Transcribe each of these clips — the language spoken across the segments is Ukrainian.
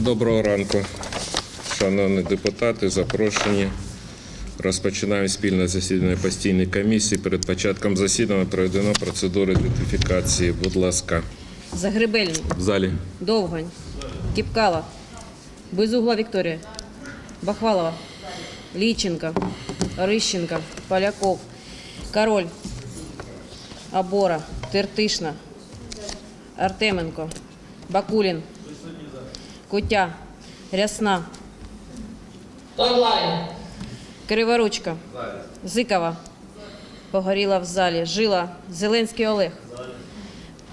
Доброго ранку, шановні депутати, запрошені. Розпочинаємо спільне засідання постійної комісії. Перед початком засідання проведено процедуру ідентифікації. Будь ласка, Загребельний, в залі. Довгань, Кіпкала, Безугла Вікторія, Бахвалова, Ліченка, Орищенка, Поляков, Король, Абора, Тертишна, Артеменко, Бакулін, Кутя, Рясна, Онлайн. Криворучка, Зикова, Погоріла в залі, Жила, Зеленський Олег,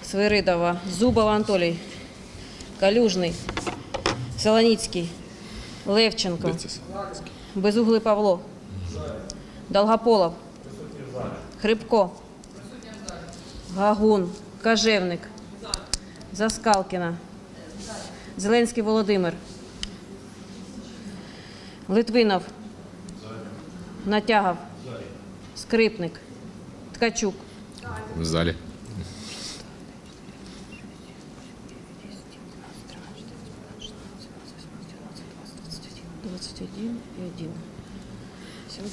Свиридова, Зубов Анатолій, Калюжний, Солоніцький, Левченко, Безуглий Павло, Долгополов, Хрипко, Гагун, Кажевник, Заскалкіна, Зеленський Володимир, Литвинов, Натягов, Скрипник, Ткачук, В залі. Двадцать один и один. Всего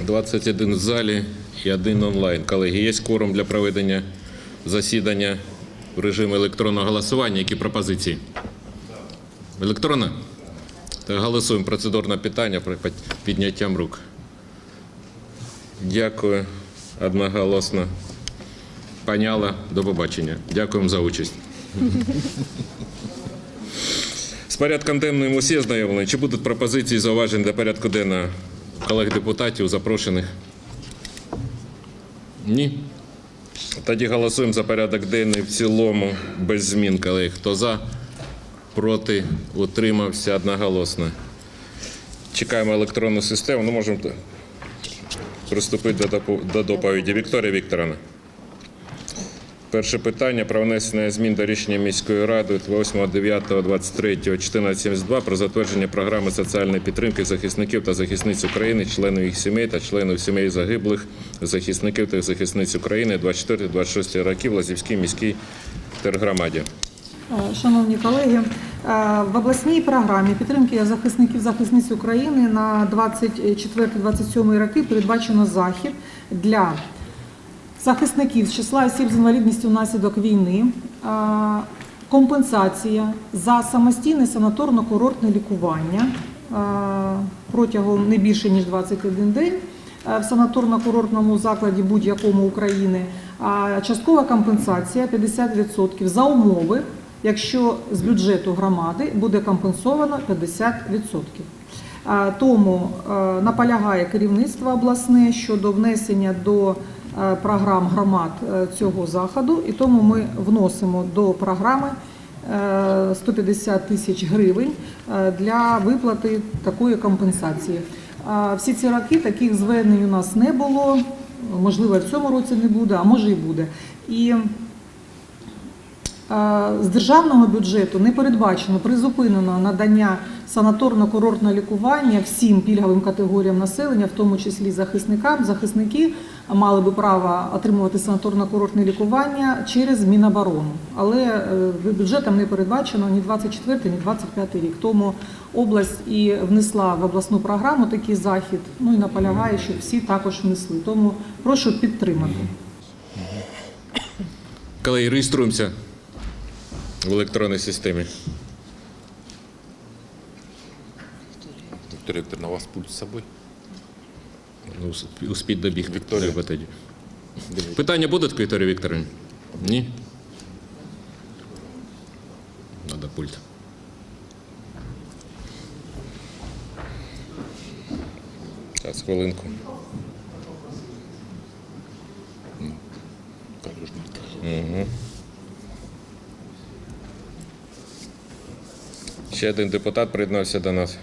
22. 21 в залі і один онлайн. Колеги, є кворум для проведення засідання в режимі електронного голосування. Які пропозиції? Електронно? Так, голосуємо процедурне питання про під- підняттям рук. Дякую. Одноголосно. Поняла. До побачення. Дякуємо за участь. З порядком денним усі ознайомлені. Чи будуть пропозиції зауважень до порядку денного колег депутатів, запрошених? Ні. Тоді голосуємо за порядок денний в цілому без змін, колеги. Хто за, проти, утримався одноголосно. Чекаємо електронну систему. Ну, можемо приступити до доповіді. Вікторія Вікторовна. Перше питання про внесення змін до рішення міської ради від 8.9.23 1472 про затвердження програми соціальної підтримки захисників та захисниць України, членів їх сімей та членів сімей загиблих захисників та захисниць України 24-26 років в Лазівській міській тергромаді. Е, Шановні колеги, е, в обласній програмі підтримки захисників захисниць України на 24-27 роки передбачено захід для захисників з числа осіб з інвалідністю внаслідок війни, е, компенсація за самостійне санаторно-курортне лікування протягом не більше ніж 21 день в санаторно-курортному закладі будь-якому України, часткова компенсація 50% за умови, якщо з бюджету громади буде компенсовано 50%. Е, Тому е, наполягає керівництво обласне щодо внесення до е, програм громад е, цього заходу, і тому ми вносимо до програми е, 150 тисяч гривень е, для виплати такої компенсації. Всі ці роки таких звернень у нас не було. Можливо, в цьому році не буде, а може і буде. І Е, з державного бюджету не передбачено призупинено надання санаторно-курортного лікування всім пільговим категоріям населення, в тому числі захисникам. Захисники мали би право отримувати санаторно-курортне лікування через Міноборону, але е, бюджетом не передбачено ні 24, ні 25 рік. Тому область і внесла в обласну програму такий захід. Ну і наполягає, щоб всі також внесли. Тому прошу підтримати. Колеги, реєструємося в електронній системі. Виктория Викторовна, у вас пульт с собой? Ну, усп- Успіть добіг. Вікторія. Питання будуть, Вікторія Вікторовна? Ні? Надо пульт. Зараз, хвилинку. Калюжный. Ще один депутат приєднався до нас.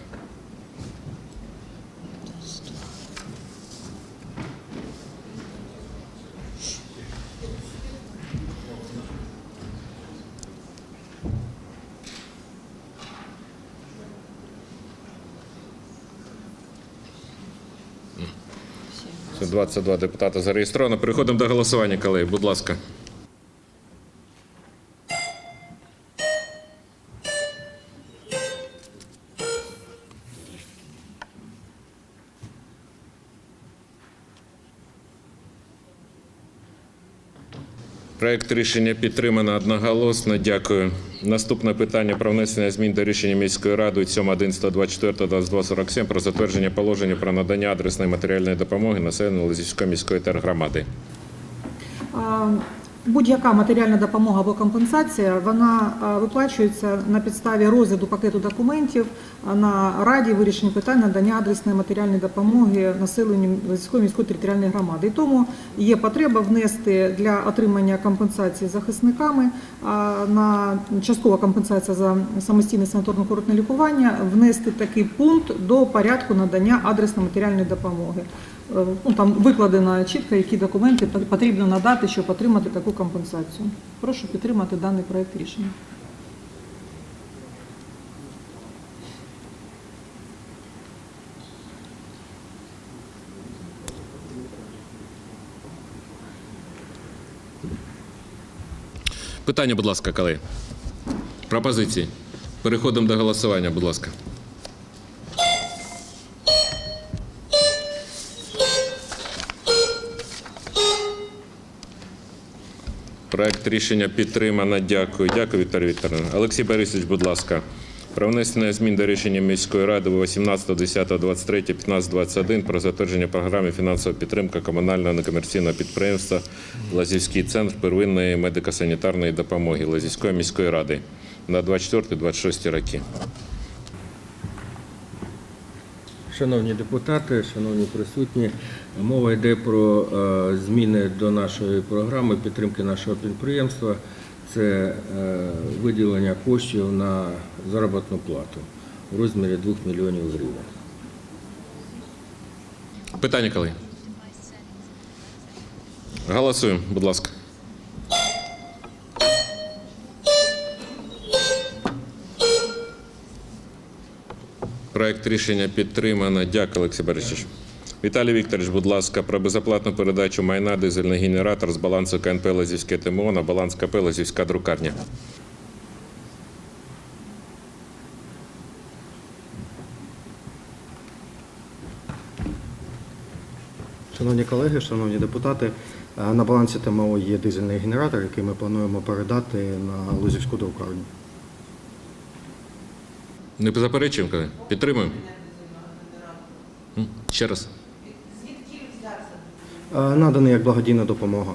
Це 22 депутата зареєстровано. Переходимо до голосування, колеги. Будь ласка. Проект рішення підтримано одноголосно. Дякую. Наступне питання про внесення змін до рішення міської ради від 7.11.24.2247 про затвердження положення про надання адресної матеріальної допомоги населенню Лозівської міської тергромади. Будь-яка матеріальна допомога або компенсація вона виплачується на підставі розгляду пакету документів на раді вирішення питань надання адресної матеріальної допомоги населенню Лозівської міської територіальної громади. І тому є потреба внести для отримання компенсації захисниками на часткова компенсація за самостійне санаторно-курортне лікування, внести такий пункт до порядку надання адресної матеріальної допомоги. Е, Ну, там викладено чітко, які документи потрібно надати, щоб отримати таку компенсацію. Прошу підтримати даний проект рішення. Питання, будь ласка, колеги. Пропозиції. Переходимо до голосування, будь ласка. Проект рішення підтримано. Дякую. Дякую, Вікторія Вікторовна. Олексій Борисович, будь ласка. Про внесення змін до рішення міської ради 18.10.23, про затвердження програми фінансова підтримка комунального некомерційного підприємства Лазівський центр первинної медико-санітарної допомоги Лазівської міської ради на 24-26 роки. Шановні депутати, шановні присутні, мова йде про е, зміни до нашої програми підтримки нашого підприємства. Це е, виділення коштів на заробітну плату у розмірі 2 мільйонів гривень. Питання, колеги? Голосуємо, будь ласка. Проект рішення підтримано. Дякую, Олексій Борисович. Віталій Вікторович, будь ласка, про безоплатну передачу майна дизельний генератор з балансу КНП Лазівське ТМО на баланс КП Лазівська друкарня. Шановні колеги, шановні депутати, на балансі ТМО є дизельний генератор, який ми плануємо передати на Лузівську друкарню. Не заперечуємо, колеги? Підтримуємо? Ще раз. Е, Наданий як благодійна допомога.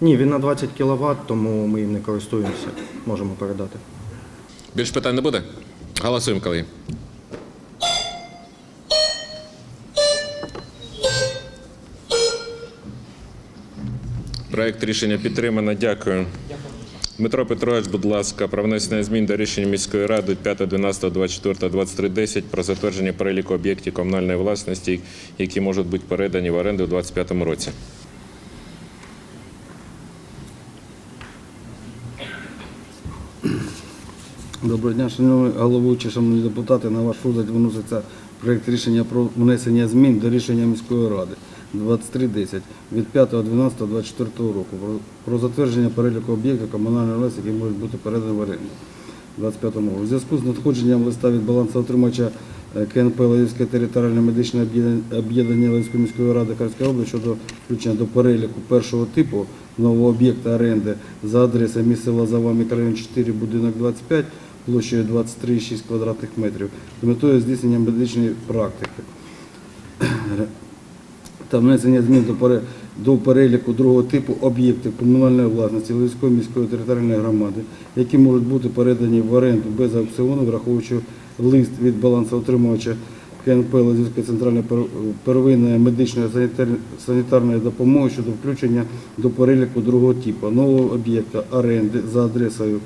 Ні, він на 20 кВт, тому ми їм не користуємося. Можемо передати. Більш питань не буде? Голосуємо, колеги. Проект рішення підтримано. Дякую. Дмитро Петрович, будь ласка, про внесення змін до рішення міської ради від 5.12.24.23.10 про затвердження переліку об'єктів комунальної власності, які можуть бути передані в оренду у 2025 році. Доброго дня, шановні головуючі, шановні депутати. На ваш розгляд виноситься проєкт рішення про внесення змін до рішення міської ради 2310 від 5.12.24 року про, затвердження переліку об'єктів комунальної власності, які можуть бути передані в оренду у 25 році. У зв'язку з надходженням листа від балансоутримувача е, КНП Лаївське територіальне медичне об'єднання- Лаївської міської ради Харківської області щодо включення до переліку першого типу нового об'єкта оренди за адресою місце Лазова, мікрорайон 4, будинок 25, площею 23,6 квадратних метрів, з метою здійснення медичної практики та внесення змін до, переліку другого типу об'єктів комунальної власності Львівської міської територіальної громади, які можуть бути передані в оренду без аукціону, враховуючи лист від балансоутримувача КНП Лазівської центральної первинної медичної санітарної допомоги щодо включення до переліку другого типу нового об'єкта оренди за адресою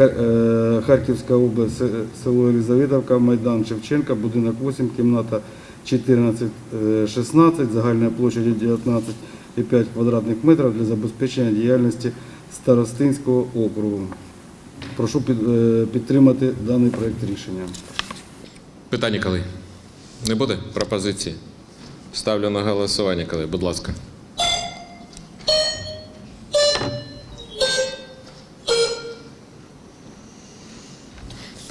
е, Харківська область, село Елізаветовка, Майдан Шевченка, будинок 8, кімната 14-16, загальною площадю 19,5 квадратних метрів для забезпечення діяльності Старостинського округу. Прошу е, підтримати даний проєкт рішення. Питання, коли? Не буде пропозиції? Ставлю на голосування, коли, будь ласка.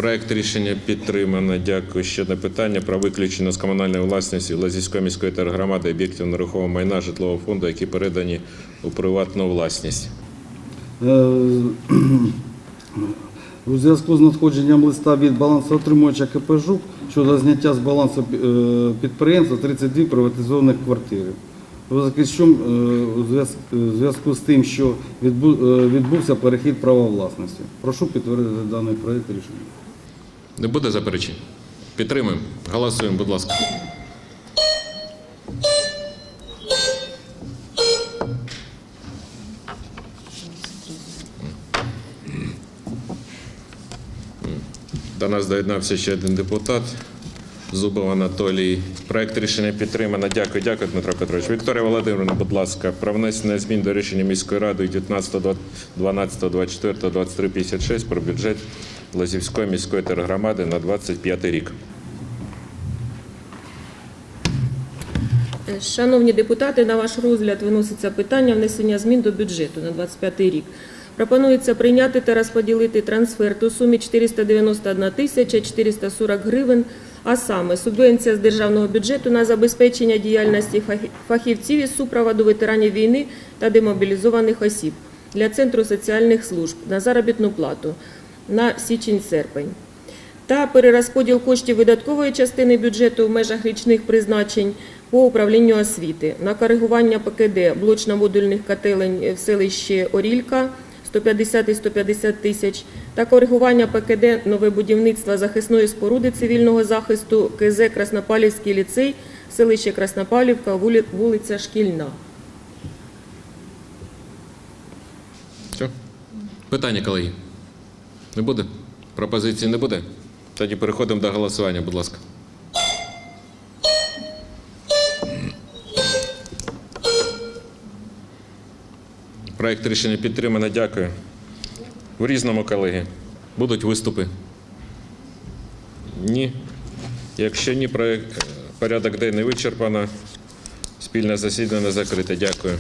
Проект рішення підтримано. Дякую. Ще одне питання про виключення з комунальної власності Лазівської міської тергромади об'єктів нерухомого майна житлового фонду, які передані у приватну власність. Е, У зв'язку з надходженням листа від балансоотримувача КП «Жук» щодо зняття з балансу е, підприємства 32 приватизованих квартири. У зв'язку з е, тим, що відбувся перехід права власності. Прошу підтвердити даний проект рішення. Не буде заперечень? Підтримуємо. Голосуємо, будь ласка. До нас доєднався ще один депутат. Зубов Анатолій. Проект рішення підтримано. Дякую, дякую, Дмитро Петрович. Вікторія Володимирівна, будь ласка, про внесення змін до рішення міської ради від 19, 12, 24, 23, 56 про бюджет Лазівської міської тергромади на 25 рік. Шановні депутати, на ваш розгляд виноситься питання внесення змін до бюджету на 25 рік. Пропонується прийняти та розподілити трансферт у сумі 491 тисяча 440 гривень, а саме субвенція з державного бюджету на забезпечення діяльності фахівців із супроводу ветеранів війни та демобілізованих осіб для Центру соціальних служб на заробітну плату на січень-серпень та перерозподіл коштів видаткової частини бюджету в межах річних призначень по управлінню освіти на коригування ПКД блочно-модульних котелень в селищі Орілька 150 і 150 тисяч та коригування ПКД нове будівництво захисної споруди цивільного захисту КЗ Краснопалівський ліцей, селище Краснопалівка, вулиця Шкільна. Питання, колеги? Не буде? Пропозиції не буде? Тоді переходимо до голосування, будь ласка. Проект рішення підтримано. Дякую. В різному, колеги. Будуть виступи? Ні. Якщо ні, проект, порядок денний вичерпано. Спільне засідання закрите. Дякую.